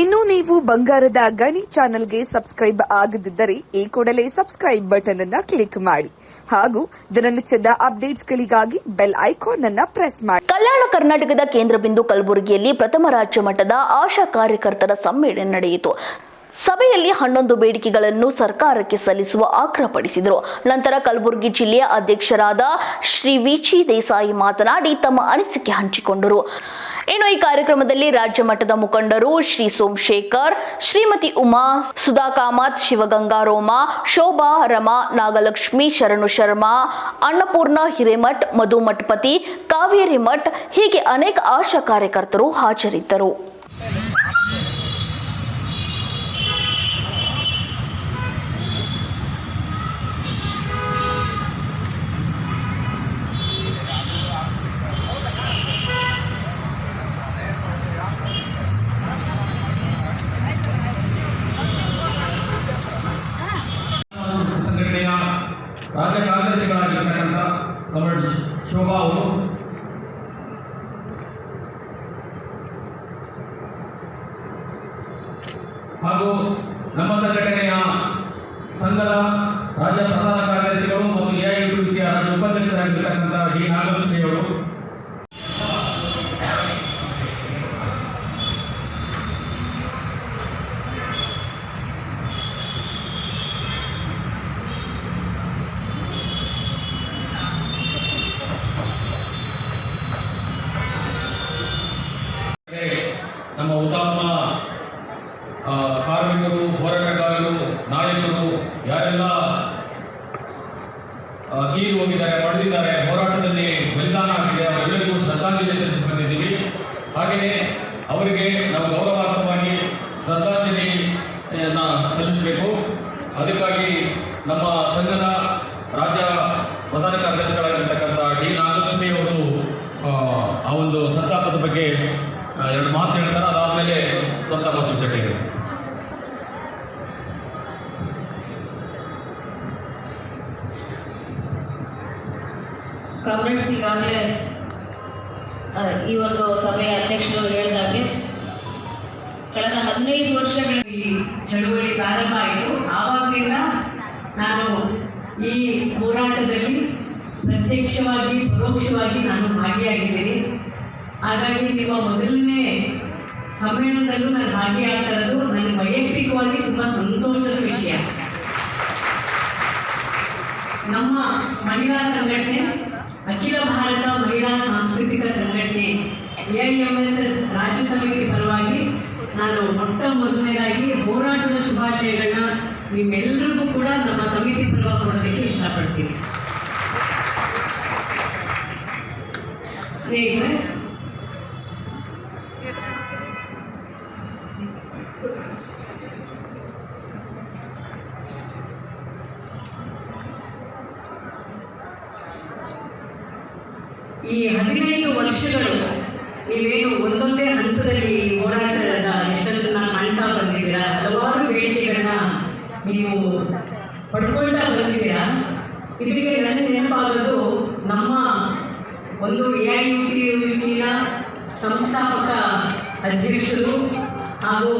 ಇನ್ನು ನೀವು ಬಂಗಾರದ ಗಣಿ ಚಾನೆಲ್ಗೆ ಸಬ್ಸ್ಕ್ರೈಬ್ ಆಗದಿದ್ದರೆ ಈ ಕೂಡಲೇ ಸಬ್ಸ್ಕ್ರೈಬ್ ಬಟನ್ ಅನ್ನ ಕ್ಲಿಕ್ ಮಾಡಿ. ಹಾಗೂ ದಿನನಿತ್ಯದ ಅಪ್ಡೇಟ್ಸ್ಗಳಿಗಾಗಿ ಬೆಲ್ ಐಕಾನ್ ಅನ್ನ ಪ್ರೆಸ್ ಮಾಡಿ. ಕಲ್ಯಾಣ ಕರ್ನಾಟಕದ ಕೇಂದ್ರ ಬಿಂದು ಕಲಬುರಗಿಯಲ್ಲಿ ಪ್ರಥಮ ರಾಜ್ಯ ಮಟ್ಟದ ಆಶಾ ಕಾರ್ಯಕರ್ತರ ಸಮ್ಮೇಳನ ನಡೆಯಿತು. ಸಭೆಯಲ್ಲಿ ಹನ್ನೊಂದು ಬೇಡಿಕೆಗಳನ್ನು ಸರ್ಕಾರಕ್ಕೆ ಸಲ್ಲಿಸುವ ಆಗ್ರಹಪಡಿಸಿದರು ನಂತರ ಕಲಬುರಗಿ ಜಿಲ್ಲೆಯ ಅಧ್ಯಕ್ಷರಾದ ಶ್ರೀ ವಿಚಿ ದೇಸಾಯಿ ಮಾತನಾಡಿ ತಮ್ಮ ಅನಿಸಿಕೆ ಹಂಚಿಕೊಂಡರು. ಇನ್ನು ಈ ಕಾರ್ಯಕ್ರಮದಲ್ಲಿ ರಾಜ್ಯ ಮಟ್ಟದ ಮುಖಂಡರು ಶ್ರೀ ಸೋಮಶೇಖರ್, ಶ್ರೀಮತಿ ಉಮಾ, ಸುಧಾ ಕಾಮತ್ ಶಿವಗಂಗಾರೋಮ ಶೋಭಾ, ರಮಾ, ನಾಗಲಕ್ಷ್ಮಿ, ಶರಣು ಶರ್ಮಾ, ಅನ್ನಪೂರ್ಣ ಹಿರೇಮಠ್, ಮಧು ಮಠಪತಿ ಕಾವೇರಿ ಮಠ್ ಹೀಗೆ ಅನೇಕ ಆಶಾ ಕಾರ್ಯಕರ್ತರು ಹಾಜರಿದ್ದರು. ರಾಜ್ಯ ಕಾರ್ಯದರ್ಶಿಗಳಾಗಿರ್ತಕ್ಕಂಥ ಕಮಲ್ ಶೋಭಾ ಅವರು. ಹಾಗೂ ನಮ್ಮ ಸಂಘಟನೆಯ ಸಂಘದ ರಾಜ್ಯ ಪ್ರಧಾನ ಕಾರ್ಯದರ್ಶಿಗಳು ಮತ್ತು ಎಐಟಿಸಿಯ ರಾಜ್ಯ ಉಪಾಧ್ಯಕ್ಷರಾಗಿರ್ತಕ್ಕಂಥ ಡಿ ನಾಗಲಕ್ಷ್ಮಿ ಅವರು ಕಡೆ ನಮ್ಮ ಹುತಾತ್ಮ ಕಾರ್ಮಿಕರು, ಹೋರಾಟಗಾರರು, ನಾಯಕರು, ಯಾರೆಲ್ಲ ತೀರು ಹೋಗಿದ್ದಾರೆ ಪಡೆದಿದ್ದಾರೆ ಹೋರಾಟದಲ್ಲಿ ಬಲಿದಾನ ಆಗಿದೆ, ಅವರೆಲ್ಲರಿಗೂ ಶ್ರದ್ಧಾಂಜಲಿ ಸಲ್ಲಿಸಿ ಬಂದಿದ್ದೀವಿ. ಹಾಗೆಯೇ ಅವರಿಗೆ ನಾವು ಗೌರವಾರ್ಥವಾಗಿ ಶ್ರದ್ಧಾಂಜಲಿಯನ್ನು ಸಲ್ಲಿಸಬೇಕು. ಅದಕ್ಕಾಗಿ ನಮ್ಮ ಸಂಘದ ರಾಜ್ಯ ಪ್ರಧಾನ ಕಾರ್ಯದರ್ಶಿಗಳಾಗಿರ್ತಕ್ಕಂಥ ಡಿ ನಾಗಲಕ್ಷ್ಮಿ ಅವರು ಆ, ಆ ಒಂದು ಸಂತಾಪದ ಬಗ್ಗೆ ಆ, ಎರಡು ಮಾತು ಹೇಳ್ತಾರೆ ಅದಾದಮೇಲೆ ಸಂತಾಪ ಸೂಚಕ ಕಾಂಗ್ರೆಸ್ ಈಗಾಗಲೇ ಈ ಒಂದು ಸಭೆಯ ಅಧ್ಯಕ್ಷರು ಹೇಳಿದಾಗೆ ಕಳೆದ ಹದಿನೈದು ವರ್ಷಗಳ ಈ ಚಳುವಳಿ ಪ್ರಾರಂಭ ಆಯಿತು. ಆವಾಗಲಿಂದ ನಾನು ಈ ಹೋರಾಟದಲ್ಲಿ ಪ್ರತ್ಯಕ್ಷವಾಗಿ ಪರೋಕ್ಷವಾಗಿ ನಾನು ಭಾಗಿಯಾಗಿದ್ದೀನಿ. ಹಾಗಾಗಿ ನಿಮ್ಮ ಮೊದಲನೇ ಸಮ್ಮೇಳನದಲ್ಲೂ ನಾನು ಭಾಗಿಯಾಗ್ತಾ ಇರೋದು ನನಗೆ ವೈಯಕ್ತಿಕವಾಗಿ ತುಂಬಾ ಸಂತೋಷದ ವಿಷಯ. ನಮ್ಮ ಮಹಿಳಾ ಸಂಘಟನೆ, ಅಖಿಲ ಭಾರತ ಮಹಿಳಾ ಸಾಂಸ್ಕೃತಿಕ ಸಂಘಟನೆ ಎ ಎಂ ಎಸ್ ಎಸ್ ರಾಜ್ಯ ಸಮಿತಿ ಪರವಾಗಿ ನಾನು ಮೊಟ್ಟ ಮೊದಲನೇದಾಗಿ ಹೋರಾಟದ ಶುಭಾಶಯಗಳನ್ನ ನಿಮ್ಮೆಲ್ಲರಿಗೂ ಕೂಡ ನಮ್ಮ ಸಮಿತಿ ಪರವಾಗಿ ಕೊಡೋದಕ್ಕೆ ಇಷ್ಟಪಡ್ತೀನಿ. ಸ್ನೇಹಿತರೆ ಈ ಹದಿನೈದು ವರ್ಷಗಳು ನೀವೇನು ಒಂದೊಂದೇ ಹಂತದಲ್ಲಿ ಹೋರಾಟದ ಯಶಸ್ಸನ್ನ ಕಾಣ್ತಾ ಬಂದಿದ್ದೀರಾ? ಹಲವಾರು ಬೇಡಿಕೆಗಳನ್ನ ನೀವು ಪಡ್ಕೊಳ್ತಾ ಬಂದಿದ್ದೀರಾ? ಇದಕ್ಕೆ ನನಗೆ ನೆನಪಾಗೋದು ನಮ್ಮ ಒಂದು A I U P U ಸಿನ ಸಂಸ್ಥಾಪಕ ಅಧ್ಯಕ್ಷರು ಹಾಗೂ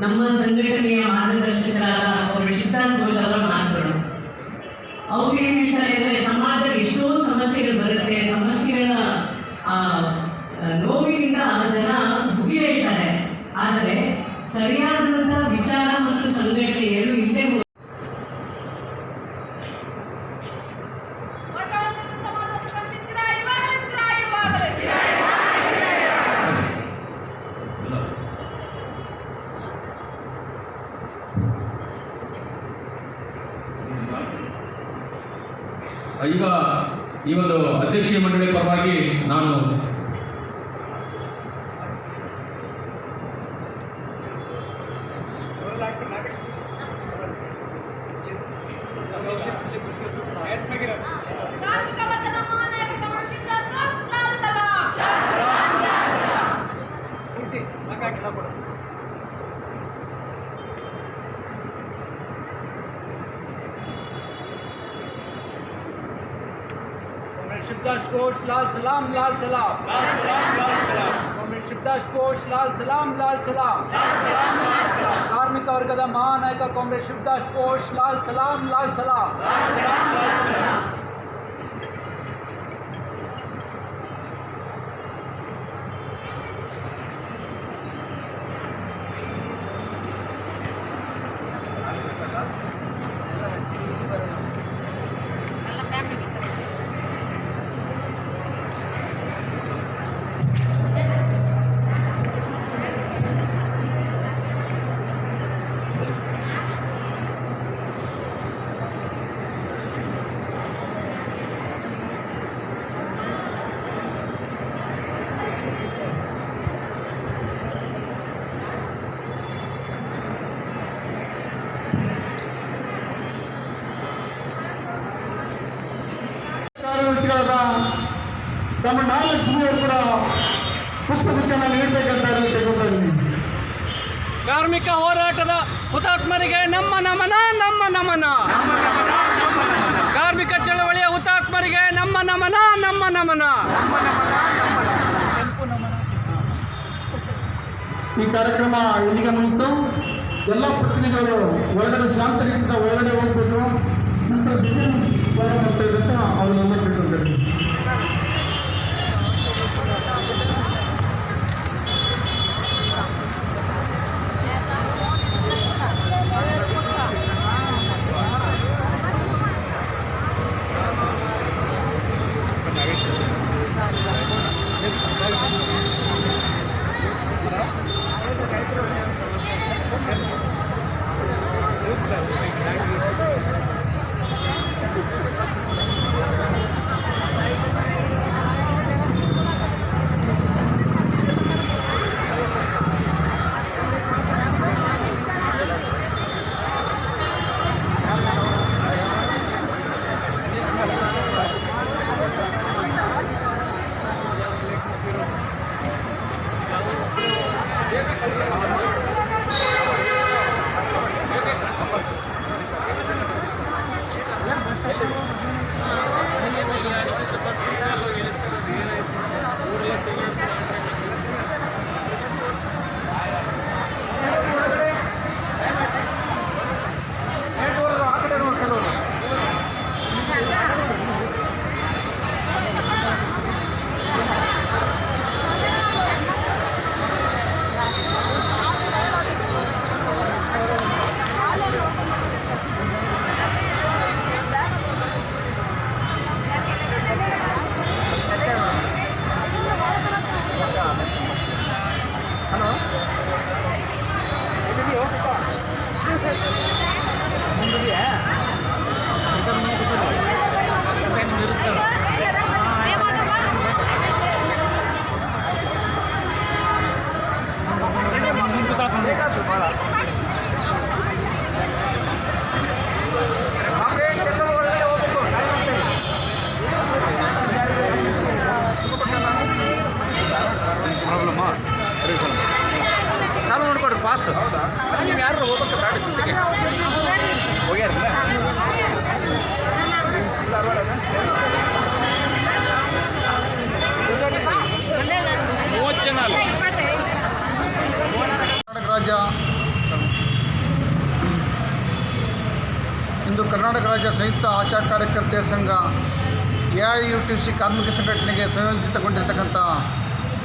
ನಮ್ಮ ಸಂಘಟನೆಯ ಮಾರ್ಗದರ್ಶಕರಾದ ಅವರು ಸಿದ್ಧಾಂತ ಘೋಷ್ ಅವರ ಮಾತುಗಳು. ಅವ್ರು ಏನ್ ಹೇಳ್ತಾರೆ ಅಂದ್ರೆ ಸಮಾಜದಲ್ಲಿ ಎಷ್ಟೋ ಸಮಸ್ಯೆಗಳು ಬರುತ್ತೆ. ಸಮಸ್ಯೆಗಳ, ಆ ನೋವಿನಿಂದ ಜನ ಮುಗಿ ಹೇಳ್ತಾರೆ ಆದರೆ ಸರಿಯಾದಂತ ವಿಚಾರ ಮತ್ತು ಸಂಘಟನೆ ಈ ಒಂದು ಅಧ್ಯಕ್ಷೀಯ ಮಂಡಳಿ ಪರವಾಗಿ ನಾನು शिवदास स्पोर्ट्स लाल सलाम लाल सलाम लाल स्पोर्ट्स लाल सलाम लाल सलाम लाल धार्मिक और गदा महानायक कमेंट शिवदास स्पोर्ट्स लाल सलाम लाल सलाम लाल सलाम लाल सलाम ನಮ್ಮ ನಾಗಲಕ್ಷ್ಮಿ ಅವರು ಕೂಡ ಪುಷ್ಪಗುಚ್ಛನ ನೀಡಬೇಕಂತ ಕೇಳ್ಕೊತಾ ಇದ್ದೀನಿ. ಕಾರ್ಮಿಕ ಹೋರಾಟದ ಹುತಾತ್ಮರಿಗೆ ನಮ್ಮ ನಮನ ನಮ್ಮ ನಮನ. ಕಾರ್ಮಿಕ ಚಳವಳಿಯ ಹುತಾತ್ಮರಿಗೆ ನಮ್ಮ ನಮನ ನಮ್ಮ ನಮನ. ಈ ಕಾರ್ಯಕ್ರಮ ಇಲ್ಲಿಗೆ ಮುಗಿತು? ಎಲ್ಲ ಪ್ರತಿನಿಧಿಗಳು ಒಳಗಡೆ ಶಾಂತರಿಗಿಂತ ಒಳಗಡೆ ಹೋಗ್ಬೇಕು. ನಂತರ ಸೆಷನ್ ಒಳಗೆ ಬರ್ತಾ ಇರುತ್ತೆ ಅವನ್ನೆಲ್ಲ ಕೇಳ್ಕೊತಾರೆ ಫಾಸ್ಟ್ ನೀವು ಯಾರು ಹೋಗ್ಬೇಕು ಗಾಡಿ ಜೊತೆಗೆ ಹೋಗ್ಯಾರಲ್ಲ ಮೂವತ್ತು ಜನ ಕರ್ನಾಟಕ ರಾಜ್ಯ, ಇಂದು ಕರ್ನಾಟಕ ರಾಜ್ಯ ಸಂಯುಕ್ತ ಆಶಾ ಕಾರ್ಯಕರ್ತೆಯ ಸಂಘ A I U T C ಕಾರ್ಮಿಕ ಸಂಘಟನೆಗೆ ಸಂಯೋಜಿತಗೊಂಡಿರ್ತಕ್ಕಂಥ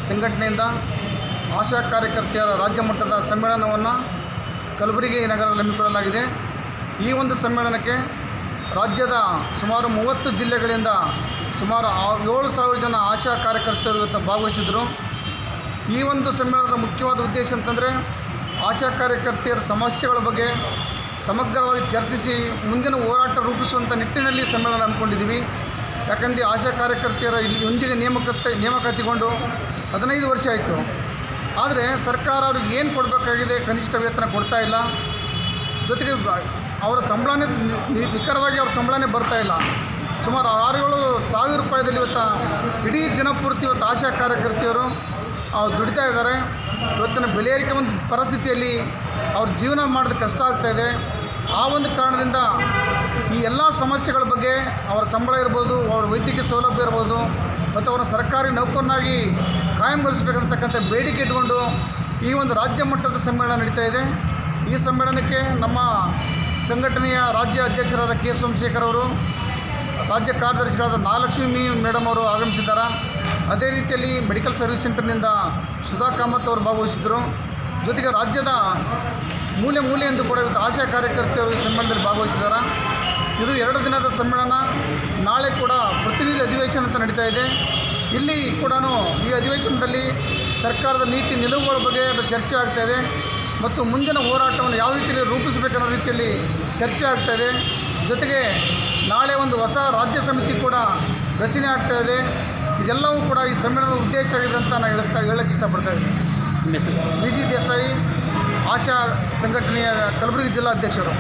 ಸಂಘಟನೆಯಿಂದ ಆಶಾ ಕಾರ್ಯಕರ್ತೆಯರ ರಾಜ್ಯ ಮಟ್ಟದ ಸಮ್ಮೇಳನವನ್ನು ಕಲಬುರಗಿ ನಗರದಲ್ಲಿ ಹಮ್ಮಿಕೊಳ್ಳಲಾಗಿದೆ. ಈ ಒಂದು ಸಮ್ಮೇಳನಕ್ಕೆ ರಾಜ್ಯದ ಸುಮಾರು ಮೂವತ್ತು ಜಿಲ್ಲೆಗಳಿಂದ ಸುಮಾರು ಏಳು ಸಾವಿರ ಜನ ಆಶಾ ಕಾರ್ಯಕರ್ತರು ಇವತ್ತು ಭಾಗವಹಿಸಿದರು. ಈ ಒಂದು ಸಮ್ಮೇಳನದ ಮುಖ್ಯವಾದ ಉದ್ದೇಶ ಅಂತಂದರೆ ಆಶಾ ಕಾರ್ಯಕರ್ತೆಯರ ಸಮಸ್ಯೆಗಳ ಬಗ್ಗೆ ಸಮಗ್ರವಾಗಿ ಚರ್ಚಿಸಿ ಮುಂದಿನ ಹೋರಾಟ ರೂಪಿಸುವಂಥ ನಿಟ್ಟಿನಲ್ಲಿ ಸಮ್ಮೇಳನ ಹಮ್ಮಿಕೊಂಡಿದ್ದೀವಿ. ಯಾಕಂದರೆ ಆಶಾ ಕಾರ್ಯಕರ್ತೆಯರ ಇಲ್ಲಿ ಒಂದಿಗೆ ನೇಮಕತೆ ನೇಮಕಾತಿಗೊಂಡು ಹದಿನೈದು ವರ್ಷ ಆಯಿತು. ಆದರೆ ಸರ್ಕಾರ ಅವ್ರಿಗೆ ಏನು ಕೊಡಬೇಕಾಗಿದೆ? ಕನಿಷ್ಠ ವೇತನ ಕೊಡ್ತಾ ಇಲ್ಲ. ಜೊತೆಗೆ ಅವರ ಸಂಬಳನೇ ನಿಖರವಾಗಿ ಅವ್ರ ಸಂಬಳನೇ ಬರ್ತಾ ಇಲ್ಲ. ಸುಮಾರು ಆರು ಏಳು ಸಾವಿರ ರೂಪಾಯಿದಲ್ಲಿ ಇವತ್ತು ಇಡೀ ದಿನಪೂರ್ತಿ ಇವತ್ತು ಆಶಾ ಕಾರ್ಯಕರ್ತೆಯರು ಅವ್ರು ದುಡಿತಾ ಇದ್ದಾರೆ. ಇವತ್ತಿನ ಬೆಲೆ ಏರಿಕೆ ಒಂದು ಪರಿಸ್ಥಿತಿಯಲ್ಲಿ ಅವ್ರ ಜೀವನ ಮಾಡೋದು ಕಷ್ಟ ಆಗ್ತಾ ಇದೆ. ಆ ಒಂದು ಕಾರಣದಿಂದ ಈ ಎಲ್ಲ ಸಮಸ್ಯೆಗಳ ಬಗ್ಗೆ ಅವರ ಸಂಬಳ ಇರ್ಬೋದು, ಅವ್ರ ವೈದ್ಯಕೀಯ ಸೌಲಭ್ಯ ಇರ್ಬೋದು, ಮತ್ತು ಅವರ ಸರ್ಕಾರಿ ನೌಕರನಾಗಿ ಕಾಯಂಗೊಳಿಸಬೇಕಂತಕ್ಕಂಥ ಬೇಡಿಕೆ ಇಟ್ಕೊಂಡು ಈ ಒಂದು ರಾಜ್ಯ ಮಟ್ಟದ ಸಮ್ಮೇಳನ ನಡೀತಾ ಇದೆ. ಈ ಸಮ್ಮೇಳನಕ್ಕೆ ನಮ್ಮ ಸಂಘಟನೆಯ ರಾಜ್ಯ ಅಧ್ಯಕ್ಷರಾದ ಕೆ ಸೋಮಶೇಖರ್ ಅವರು, ರಾಜ್ಯ ಕಾರ್ಯದರ್ಶಿಗಳಾದ ನಾಗಲಕ್ಷ್ಮಿ ಮೇಡಮ್ ಅವರು ಆಗಮಿಸಿದ್ದಾರೆ. ಅದೇ ರೀತಿಯಲ್ಲಿ ಮೆಡಿಕಲ್ ಸರ್ವಿಸ್ ಸೆಂಟರ್ನಿಂದ ಸುಧಾ ಕಾಮತ್ ಅವರು ಭಾಗವಹಿಸಿದರು ಜೊತೆಗೆ ರಾಜ್ಯದ ಮೂಲೆ ಎಂದು ಕೂಡ ಇವತ್ತು ಆಶಾ ಕಾರ್ಯಕರ್ತೆಯರು ಈ ಸಮ್ಮೇಳನದಲ್ಲಿ ಭಾಗವಹಿಸಿದ್ದಾರೆ. ಇದು ಎರಡು ದಿನದ ಸಮ್ಮೇಳನ. ನಾಳೆ ಕೂಡ ಪ್ರತಿನಿಧಿ ಅಧಿವೇಶನ ಅಂತ ನಡೀತಾ ಇದೆ. ಇಲ್ಲಿ ಕೂಡ ಈ ಅಧಿವೇಶನದಲ್ಲಿ ಸರ್ಕಾರದ ನೀತಿ ನಿಲುವುಗಳ ಬಗ್ಗೆ ಅದು ಚರ್ಚೆ ಆಗ್ತಾ ಇದೆ ಮತ್ತು ಮುಂದಿನ ಹೋರಾಟವನ್ನು ಯಾವ ರೀತಿಯಲ್ಲಿ ರೂಪಿಸಬೇಕನ್ನೋ ರೀತಿಯಲ್ಲಿ ಚರ್ಚೆ ಆಗ್ತಾ ಇದೆ. ಜೊತೆಗೆ ನಾಳೆ ಒಂದು ಹೊಸ ರಾಜ್ಯ ಸಮಿತಿ ಕೂಡ ರಚನೆ ಆಗ್ತಾ ಇದೆ. ಇದೆಲ್ಲವೂ ಕೂಡ ಈ ಸಮ್ಮೇಳನದ ಉದ್ದೇಶ ಆಗಿದೆ ಅಂತ ನಾನು ಹೇಳ್ತಾ ಹೇಳಕ್ಕೆ ಇಷ್ಟಪಡ್ತಾ ಇದ್ದೀನಿ. ವಿ ಜಿ ದೇಸಾಯಿ ಆಶಾ ಸಂಘಟನೆಯ ಕಲಬುರಗಿ ಜಿಲ್ಲಾಧ್ಯಕ್ಷರು